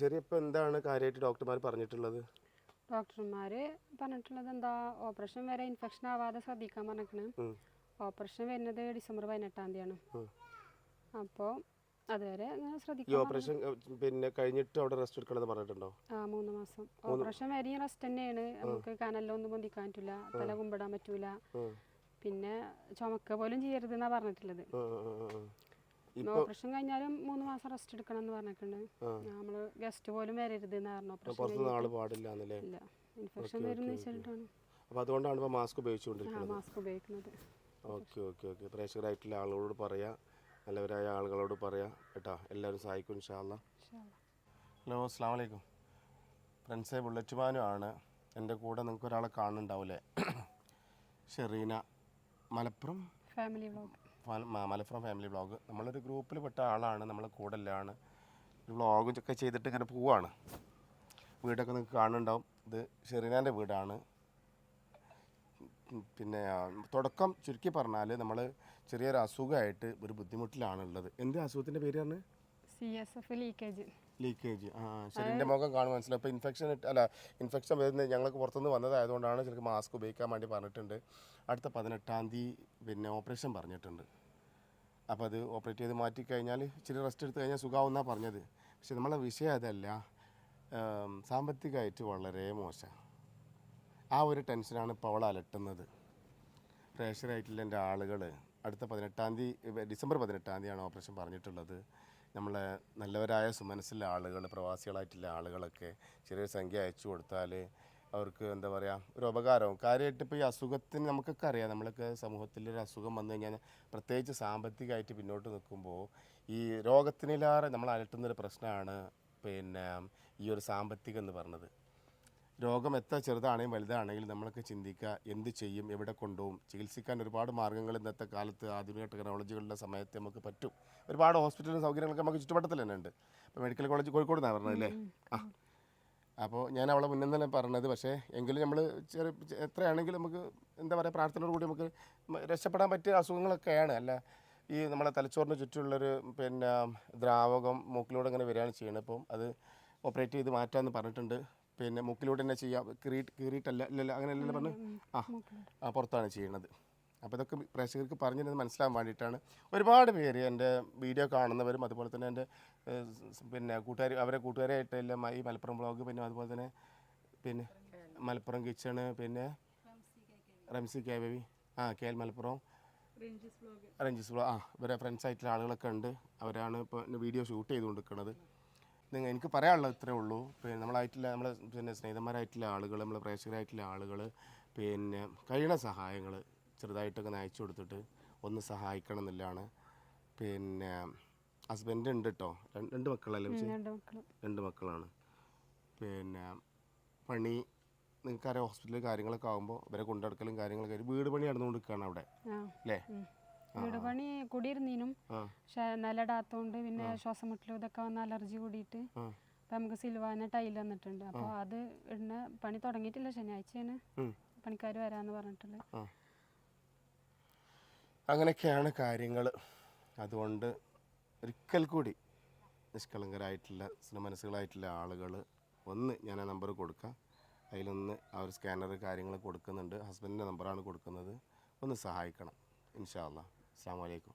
ശരി ഇപ്പൊ എന്താണ് കാര്യമായിട്ട് ഡോക്ടർമാർ പറഞ്ഞിട്ടുള്ളത്? ഡോക്ടർമാർ പറഞ്ഞിട്ടുള്ളത് എന്താ ഓപ്പറേഷൻ വരെ ഇൻഫെക്ഷൻ ആവാതെ ശ്രദ്ധിക്കാൻ പറഞ്ഞിരിക്കണ്. ഓപ്പറേഷൻ വരുന്നത് ഡിസംബർ പതിനെട്ടാം തീയതിയാണ്. അപ്പോൾ അതുവരെ ഇങ്ങനെ ഈ ഓപ്പറേഷൻ ഏഹ്, പിന്നെ കഴിഞ്ഞിട്ട് അവിടെ റെസ്റ്റ് എടുക്കണമെന്ന് പറഞ്ഞിട്ടുണ്ടോ? ആ മൂന്ന് മാസം. ഓപ്പറേഷൻ വരെയും റെസ്റ്റ് തന്നെയാണ്. നമുക്ക് കനലിലൊന്നും പൊന്തിക്കാൻ പറ്റില്ല തല കുമ്പിടാൻ പറ്റൂല. ഉം. പിന്നെ ചുമക്ക പോലും ചെയ്യരുത് എന്നാ പറഞ്ഞിട്ടുള്ളത്. ഉം, ഉം, ഉം, ഉം. ഓപ്പറേഷൻ കഴിഞ്ഞാലും മൂന്ന് മാസം റെസ്റ്റ് എടുക്കണം എന്ന് പറഞ്ഞിട്ടുണ്ട് നമ്മൾ ഗസ്റ്റ് പോലും വരരുത് എന്ന് പറഞ്ഞു. ഓപ്പറേഷൻ പാടില്ല ഇല്ല. ഇൻഫെക്ഷൻ വരുന്ന വെച്ചിട്ടാണ് അപ്പൊ അതുകൊണ്ടാണ് ഇപ്പൊ മാസ്ക് ഉപയോഗിച്ചുകൊണ്ടിരിക്കുന്നത്. മാസ്ക് ഉപയോഗിക്കുന്നത്. Okay okay okay. പ്രേക്ഷകരായിട്ടുള്ള ആളുകളോട് പറയാ. നല്ലവരായ ആളുകളോട് പറയാ. കേട്ടോ എല്ലാവരും സഹായിക്കും ഇൻഷാല്ല. ഹലോ അസ്സാം വലൈക്കും ഫ്രണ്ട്സെ ബുള്ളറ്റ് ആണ്. എന്റെ കൂടെ നിങ്ങൾക്ക് ഒരാളെ കാണുന്നുണ്ടാവില്ലേ Shareena. Malappuram? Family vlog Malappuram family vlog നമ്മളൊരു ഗ്രൂപ്പിൽ പെട്ട ആളാണ് നമ്മൾ കൂടെല്ലാണ് ഒരു വ്ളോഗും ഒക്കെ ചെയ്തിട്ട് ഇങ്ങനെ പോവാണ്. വീടൊക്കെ നിങ്ങൾക്ക് കാണുന്നുണ്ടാവും. ഇത് ഷെറീനാന്റെ വീടാണ്. പിന്നെ തുടക്കം ചുരുക്കി പറഞ്ഞാൽ നമ്മൾ ചെറിയൊരു അസുഖമായിട്ട് ഒരു ബുദ്ധിമുട്ടിലാണുള്ളത്. എന്ത് അസുഖത്തിന്റെ പേര് പറഞ്ഞ്? C S F leakage. Leakage. ആ ശരീരന്റെ മുഖം കാണും മനസ്സിലായി. അപ്പൊ ഇൻഫെക്ഷൻ അല്ല ഇൻഫെക്ഷൻ വരുന്നത് ഞങ്ങൾക്ക് പുറത്തുനിന്ന് വന്നതായതുകൊണ്ടാണ് ചിലക്ക് മാസ്ക് ഉപയോഗിക്കാൻ വേണ്ടി പറഞ്ഞിട്ടുണ്ട്. അടുത്ത പതിനെട്ടാം തീയതി പിന്നെ ഓപ്പറേഷൻ പറഞ്ഞിട്ടുണ്ട്. അപ്പോൾ അത് ഓപ്പറേറ്റ് ചെയ്ത് മാറ്റി കഴിഞ്ഞാൽ ഇച്ചിരി റെസ്റ്റ് എടുത്ത് കഴിഞ്ഞാൽ സുഖമാവുന്നാണ് പറഞ്ഞത്. പക്ഷെ നമ്മളെ വിഷയം അതല്ല. സാമ്പത്തികമായിട്ട് വളരെ മോശം. ആ ഒരു ടെൻഷനാണ് ഇപ്പോൾ അവൾ അലട്ടുന്നത്. പ്രേഷറായിട്ടുള്ള എന്റെ ആളുകൾ അടുത്ത പതിനെട്ടാം തീയതി ഡിസംബർ പതിനെട്ടാം തീയതിയാണ് ഓപ്പറേഷൻ പറഞ്ഞിട്ടുള്ളത്. നമ്മളെ നല്ലവരായ സുമനസ്സിലെ ആളുകൾ പ്രവാസികളായിട്ടുള്ള ആളുകളൊക്കെ ചെറിയൊരു സംഖ്യ അയച്ചു കൊടുത്താൽ അവർക്ക് എന്താ പറയുക ഒരു ഉപകാരവും കാര്യമായിട്ട് ഇപ്പോൾ ഈ അസുഖത്തിന് നമുക്കൊക്കെ അറിയാം. നമ്മളൊക്കെ സമൂഹത്തിൽ ഒരു അസുഖം വന്നു കഴിഞ്ഞാൽ പ്രത്യേകിച്ച് സാമ്പത്തികമായിട്ട് പിന്നോട്ട് നിൽക്കുമ്പോൾ ഈ രോഗത്തിനിലേറെ നമ്മൾ അലട്ടുന്നൊരു പ്രശ്നമാണ് പിന്നെ ഈ ഒരു സാമ്പത്തികം എന്ന് പറഞ്ഞത്. രോഗം എത്ര ചെറുതാണെങ്കിലും വലുതാണെങ്കിലും നമ്മളൊക്കെ ചിന്തിക്കുക എന്ത് ചെയ്യും എവിടെ കൊണ്ടുപോകും. ചികിത്സിക്കാൻ ഒരുപാട് മാർഗങ്ങൾ ഇന്നത്തെ കാലത്ത് ആധുനിക ടെക്നോളജികളുടെ സമയത്ത് നമുക്ക് പറ്റും. ഒരുപാട് ഹോസ്പിറ്റലും സൗകര്യങ്ങളൊക്കെ നമുക്ക് ചുറ്റുവട്ടത്തിൽ തന്നെ ഉണ്ട്. ഇപ്പോൾ മെഡിക്കൽ കോളേജ് കോഴിക്കോട് നിന്നാണ് പറഞ്ഞതല്ലേ ആ. അപ്പോൾ ഞാൻ അവളെ മുന്നേ തന്നെ പറഞ്ഞത് പക്ഷേ എങ്കിലും നമ്മൾ ചെറിയ എത്രയാണെങ്കിലും നമുക്ക് എന്താ പറയുക പ്രാർത്ഥനയോട് കൂടി നമുക്ക് രക്ഷപ്പെടാൻ പറ്റിയ അസുഖങ്ങളൊക്കെയാണ്. അല്ല ഈ നമ്മളെ തലച്ചോറിന് ചുറ്റുമുള്ളൊരു പിന്നെ ദ്രാവകം മൂക്കിലൂടെ ഇങ്ങനെ വരികയാണ് ചെയ്യുന്നത്. അപ്പം അത് ഓപ്പറേറ്റ് ചെയ്ത് മാറ്റാമെന്ന് പറഞ്ഞിട്ടുണ്ട്. പിന്നെ മുക്കിലൂടെ തന്നെ ചെയ്യാം. കീറിയിട്ട് കീറിയിട്ടല്ല ഇല്ലല്ല അങ്ങനെയല്ലല്ലോ പറഞ്ഞു? ആ ആ പുറത്താണ് ചെയ്യണത് അപ്പോൾ ഇതൊക്കെ പ്രേക്ഷകർക്ക് പറഞ്ഞു തരുന്നത് മനസ്സിലാകാൻ വേണ്ടിയിട്ടാണ്. ഒരുപാട് പേര് എന്റെ വീഡിയോ കാണുന്നവരും അതുപോലെ തന്നെ എന്റെ പിന്നെ കൂട്ടുകാർ അവരെ കൂട്ടുകാരായിട്ട് എല്ലാം ഈ മലപ്പുറം ബ്ലോഗ് പിന്നെ അതുപോലെ തന്നെ പിന്നെ മലപ്പുറം കിച്ചണ് പിന്നെ റംസി കെ ബേബി ആ K L Malappuram. Ranjis blog. ആ ഇവരെ ഫ്രണ്ട്സ് ആയിട്ടുള്ള ആളുകളൊക്കെ ഉണ്ട്. അവരാണ് ഇപ്പോൾ വീഡിയോ ഷൂട്ട് ചെയ്തുകൊണ്ടിരിക്കുന്നത്. നിങ്ങൾ എനിക്ക് പറയാനുള്ളത് ഇത്രേ ഉള്ളൂ. പിന്നെ നമ്മളായിട്ടുള്ള നമ്മളെ പിന്നെ സ്നേഹിതന്മാരായിട്ടുള്ള ആളുകൾ നമ്മളെ പ്രേക്ഷകരായിട്ടുള്ള ആളുകൾ പിന്നെ കഴിയണ സഹായങ്ങൾ ചെറുതായിട്ടൊക്കെ നയിച്ചു കൊടുത്തിട്ട് ഒന്ന് സഹായിക്കണം എന്നുള്ളതാണ് പിന്നെ ഹസ്ബൻഡ് ഉണ്ട് കേട്ടോ രണ്ട് മക്കളല്ലേ രണ്ട് മക്കളും. രണ്ട് മക്കളാണ്. പിന്നെ പണി നിങ്ങൾക്കറിയാം ഹോസ്പിറ്റലിൽ കാര്യങ്ങളൊക്കെ ആകുമ്പോൾ ഇവരെ കൊണ്ടെടുക്കലും കാര്യങ്ങളൊക്കെ വീട് പണി നടന്നുകൊണ്ടിരിക്കുകയാണ് അവിടെ. അല്ലേ. വീട് പണി കൂടിയിരുന്നീനും പക്ഷെ നിലടാത്തോണ്ട് പിന്നെ ശ്വാസം മുട്ടലും ഇതൊക്കെ വന്ന അലർജി കൂടിയിട്ട് അപ്പൊ നമുക്ക് സിൽവാന ടൈൽ വന്നിട്ടുണ്ട് അപ്പൊ അത് ഇടുന്ന പണി തുടങ്ങിയിട്ടില്ല. ശനിയാഴ്ചയാണ് പണിക്കാർ വരാന്ന് പറഞ്ഞിട്ടുള്ളത്. അങ്ങനെയൊക്കെയാണ് കാര്യങ്ങൾ. അതുകൊണ്ട് ഒരിക്കൽ കൂടി നിഷ്കളങ്കരായിട്ടുള്ള മനസ്സുകളായിട്ടുള്ള ആളുകൾ ഒന്ന് ഞാൻ ആ നമ്പർ കൊടുക്കാം. അതിലൊന്ന് ആ ഒരു സ്കാനർ കാര്യങ്ങൾ കൊടുക്കുന്നുണ്ട്. ഹസ്ബൻഡിന്റെ നമ്പറാണ് കൊടുക്കുന്നത്. ഒന്ന് സഹായിക്കണം. ഇൻഷാ അല്ലാ അസ്സാം വലൈക്കും